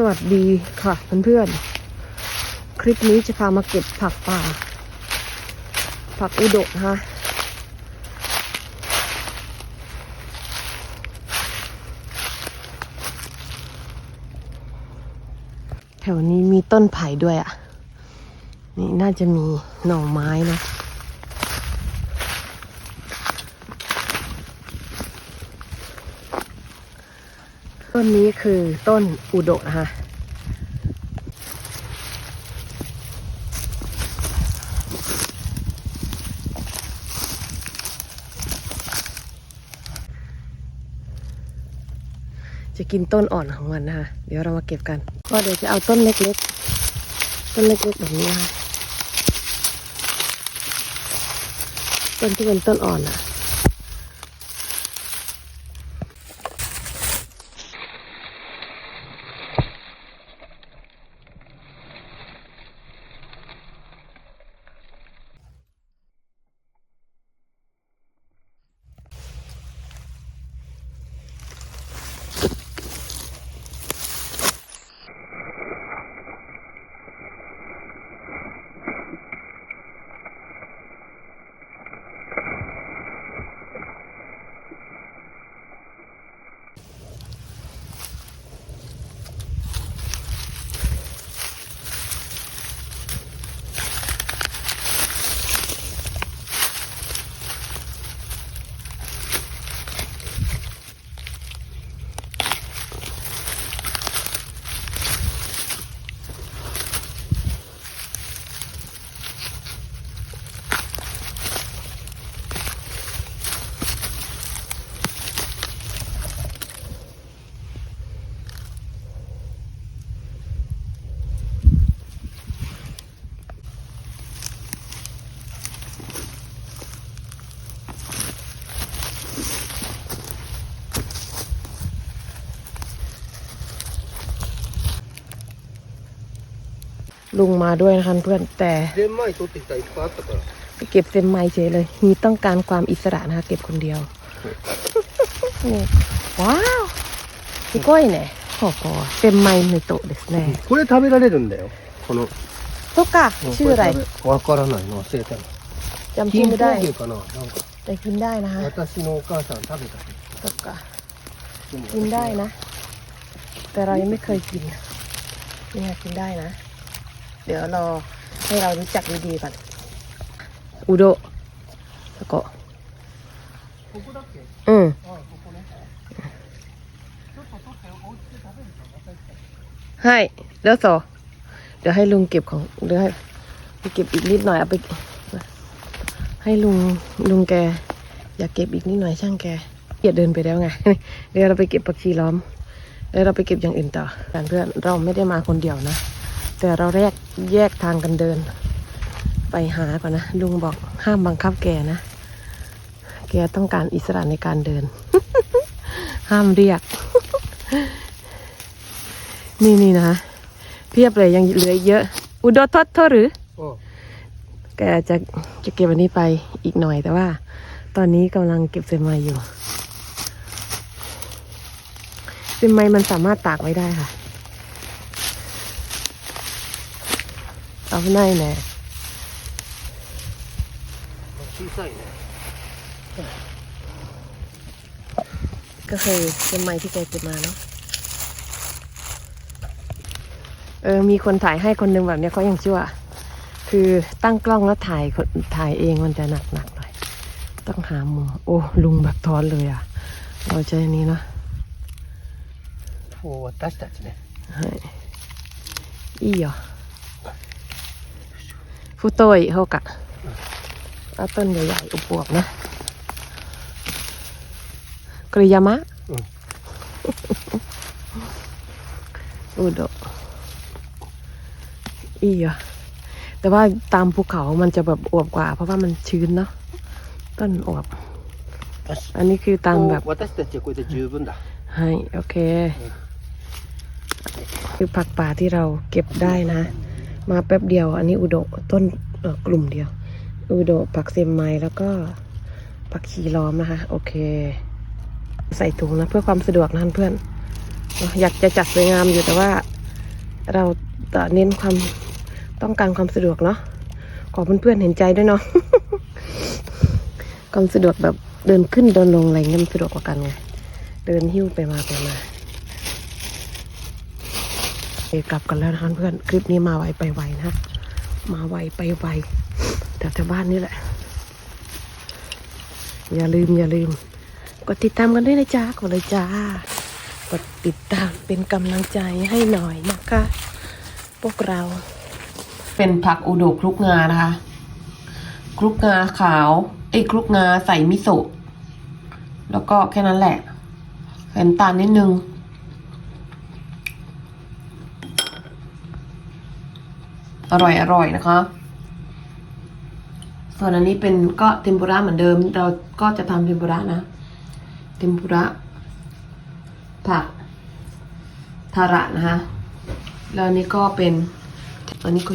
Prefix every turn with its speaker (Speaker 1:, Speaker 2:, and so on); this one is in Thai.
Speaker 1: สวัสดีค่ะเพื่อนๆ คลิปนี้จะพามาเก็บผักป่า ผักอุดกนะคะแถวนี้มีต้นไผ่ด้วยอะ นี่น่าจะมีหน่อไม้นะ ต้นนี้คือต้นอุดกนะคะจะกินต้นอ่อนของมันนะคะ เดี๋ยวเรามาเก็บกัน ก็เดี๋ยวจะเอาต้นเล็กๆ ต้นเล็กๆแบบนี้นะคะ ต้นที่เป็นต้นอ่อนอะ ลุงมาด้วยนะคะเพื่อนแต่
Speaker 2: ゼンマイ取ってきたらいっぱいあったから
Speaker 1: ไปเก็บเซมไมเฉยเลย มีต้องการความอิสระนะคะ เก็บคนเดียว นี่ว้าวすごいねここเซมไมในโต๊ะですね
Speaker 2: これ食べられるんだよこの
Speaker 1: とかชื่ออะไร
Speaker 2: わからないの忘れたの
Speaker 1: จำชื่อไม่ได้
Speaker 2: 金峰牛かななんか
Speaker 1: แต่กินได้นะคะ
Speaker 2: 私のお母さん食べた
Speaker 1: ตกะ
Speaker 2: でも
Speaker 1: กินได้นะ แต่เรายังไม่เคยกินนี่ค่ะกินได้นะ เดี๋ยวรอให้เรารู้จักดีๆก่อนอุโดะแล้วก็อืมให้แล้วสอเดี๋ยวให้ลุงเก็บของเดี๋ยวให้ไปเก็บอีกนิดหน่อยเอาไป ให้ลุงลุงแก อยากเก็บอีกนิดหน่อยช่างแกเกียดเดินไปแล้วไงเดี๋ยวเราไปเก็บปักชีล้อม แล้วเราไปเก็บอย่างอื่นต่อเพื่อนเราไม่ได้มาคนเดียวนะ แต่เราแยกแยกทางกันเดิน ไปหาก่อนนะ ลุงบอกห้ามบังคับแกนะ แกต้องการอิสระในการเดิน ห้ามเรียก นี่นี่นะคะเพียบเลยยังเหลืออีกเยอะ อุดรทดเท่าหรือ
Speaker 2: うん
Speaker 1: แกจะจะเก็บอันนี้ไปอีกหน่อยแต่ว่า ตอนนี้กำลังเก็บเซมไมอยู่เซมไมมันสามารถตากไว้ได้ค่ะ เอาไ่แน่
Speaker 2: 小さいね
Speaker 1: ก็คือเซมไมที่แกเก็บมาเนาะเออ มีคนถ่ายให้คนหนึ่งแบบเนี้ยเขายังชั่ว คือตั้งกล้องแล้วถ่ายคนถ่ายเองมันจะหนักหนักๆหน่อย ต้องหามุมโอ้ ลุงแบบทอนเลยอ่ะ เราใจนี้เนาะ
Speaker 2: こう私たちね
Speaker 1: はい。いいよ。 ผู้ต้อยเขากะเอาต้นใหญ่ๆอุบวกนะกริยามะอุดอีอะแต่ว่าตามภูเขามันจะแบบอวบกว่า เพราะว่ามันชื้นเนาะต้นอวบ อันนี้คือตามแบบให้โอเค คือผักป่าที่เราเก็บได้นะ มาแป๊บเดียว อันนี้อุโดะต้นกลุ่มเดียว อุโดะผักเซมไมแล้วก็ผักชีล้อมนะคะ โอเค ใส่ถุงนะเพื่อความสะดวกนะเพื่อน อยากจะจัดสวยงามอยู่แต่ว่า เราเน้นความต้องการความสะดวกเนาะขอเพื่อนๆเห็นใจด้วยเนาะความสะดวกแบบเดินขึ้นเดินลงอะไรเงี้ยมันสะดวกกว่ากันไงเดินหิ้วไปมาไปมา กลับกันแล้วนะคะเพื่อนคลิปนี้มาไวไปไวนะ มาไวไปไวแต่แถวบ้านนี่แหละ อย่าลืม อย่าลืมกดติดตามกันด้วยนะจ๊ะกดเลยจ้ากดติดตามเป็นกำลังใจให้หน่อยนะคะ พวกเรา เป็นผักอุโดคลุกงานะคะคลุกงาขาวไอ้คลุกงาใส่มิโซะแล้วก็แค่นั้นแหละใส่น้ำตาลนิดนึง อร่อยอร่อยนะคะ ส่วนอันนี้เป็นก็เทมปุระเหมือนเดิม เราก็จะทำเทมปุระนะเทมปุระผักทาระนะคะแล้วนนี้ก็เป็นอันนี้ก็